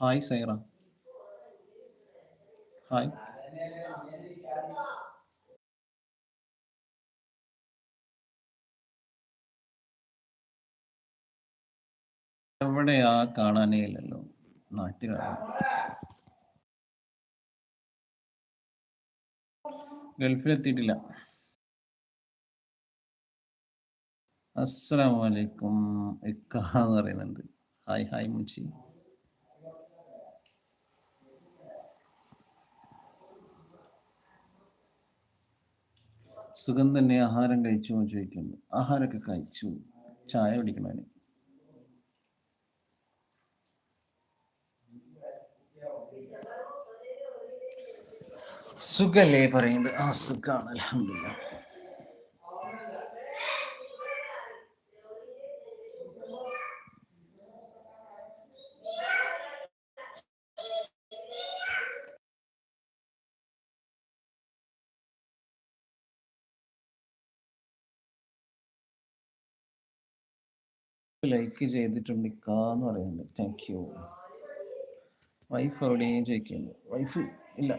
Hi Saira hi എവിടെയാ കാണാനേ ഇല്ലല്ലോ നാട്ടിലാണ് ഗൾഫിലെത്തിയിട്ടില്ല. അസ്സലാമു അലൈക്കും. ഇക്ക എന്ന് പറയുന്നുണ്ട്. ഹായ് ഹായ് മുച്ചി. സുഖം തന്നെ ആഹാരം കഴിച്ചു എന്ന് ചോദിക്കുന്നു. ആഹാരമൊക്കെ കഴിച്ചു. ചായ കുടിക്കണേ സുഖല്ലേ പറയുന്നത്? ആ സുഖാണ്. അലഹമില്ല ലൈക്ക് ചെയ്തിട്ടുണ്ട്. കാന്ന് പറയുന്നുണ്ട്. താങ്ക് യു വൈഫ് എവിടെയും ചോദിക്കുന്നുണ്ട്. വൈഫ് ഇല്ല.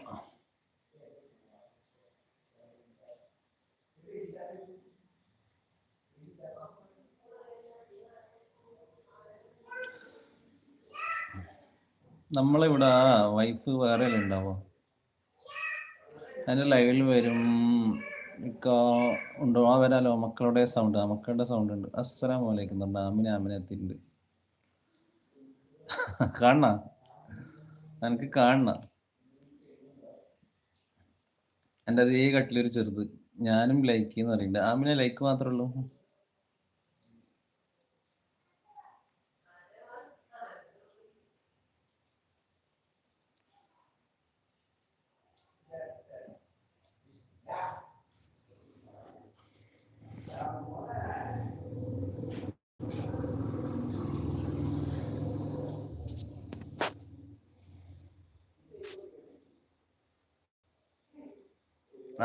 നമ്മളിവിടെ? വൈഫ് വേറെ ഉണ്ടാവോ അതിന്റെ ലൈവിൽ വരും. ഉണ്ടോ? ആ വരാലോ. മക്കളുടെ സൗണ്ട് മക്കളുടെ സൗണ്ട് ഉണ്ട്. അസ്സലാം നമ്മുടെ ആമിന ആമിന എത്തിയിട്ടുണ്ട്. കാണണ? എനിക്ക് കാണണ? എന്റെ അതേ കട്ടിലൊരു ചെറുത്. ഞാനും ലൈക്ക് എന്ന് പറയുന്നുണ്ട്. ആമിന ലൈക്ക് മാത്രമേ ഉള്ളൂ.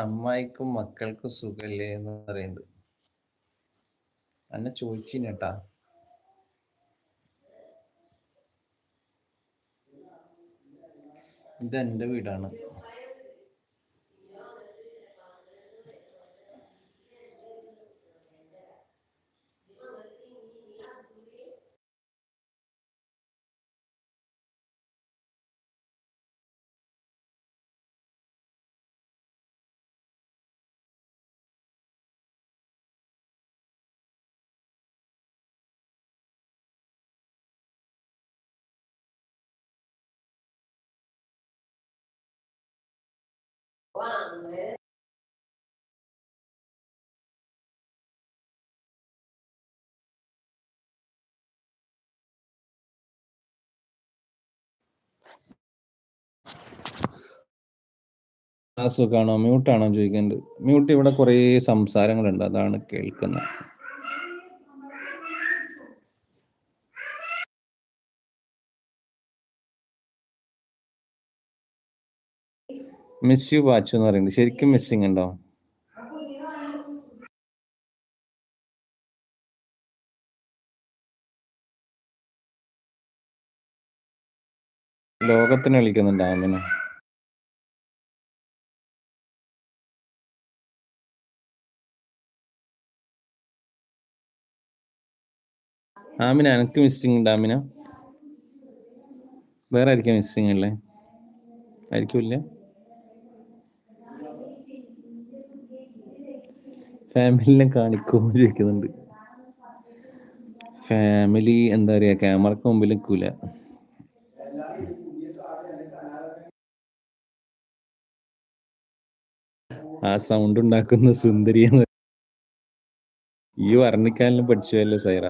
അമ്മായിക്കും മക്കൾക്കും സുഖല്ലേ എന്ന് പറയുന്നുണ്ട്. എന്നെ ചോദിച്ചിട്ടാ ഇത് എന്റെ വീടാണ്. ആ സുഖാണോ? മ്യൂട്ടാണോ ചോദിക്കുന്നുണ്ട് മ്യൂട്ട് ഇവിടെ കുറേ സംസാരങ്ങളുണ്ട്. അതാണ് കേൾക്കുന്നത്. മിസ് യു വാച്ച് എന്ന് പറയുന്നത് ശരിക്കും മിസ്സിങ് ഉണ്ടോ? ലോകത്തിന് വിളിക്കുന്നുണ്ട് അങ്ങനെ ആമിന എനിക്ക് മിസ്സിങ് ഉണ്ട് ആമിന. വേറെ ആയിരിക്കും മിസ്സിങ് അല്ലേ ആയിരിക്കില്ല ഫാമിലിനെ കാണിക്കും ചോദിക്കുന്നുണ്ട് ഫാമിലി എന്താ പറയാ ക്യാമറക്ക് മുമ്പിൽ നിൽക്കൂല. ആ സൗണ്ട് ഉണ്ടാക്കുന്ന സുന്ദരി എന്ന് ഈ പഠിച്ചു പഠിച്ചുവല്ലോ സൈറ.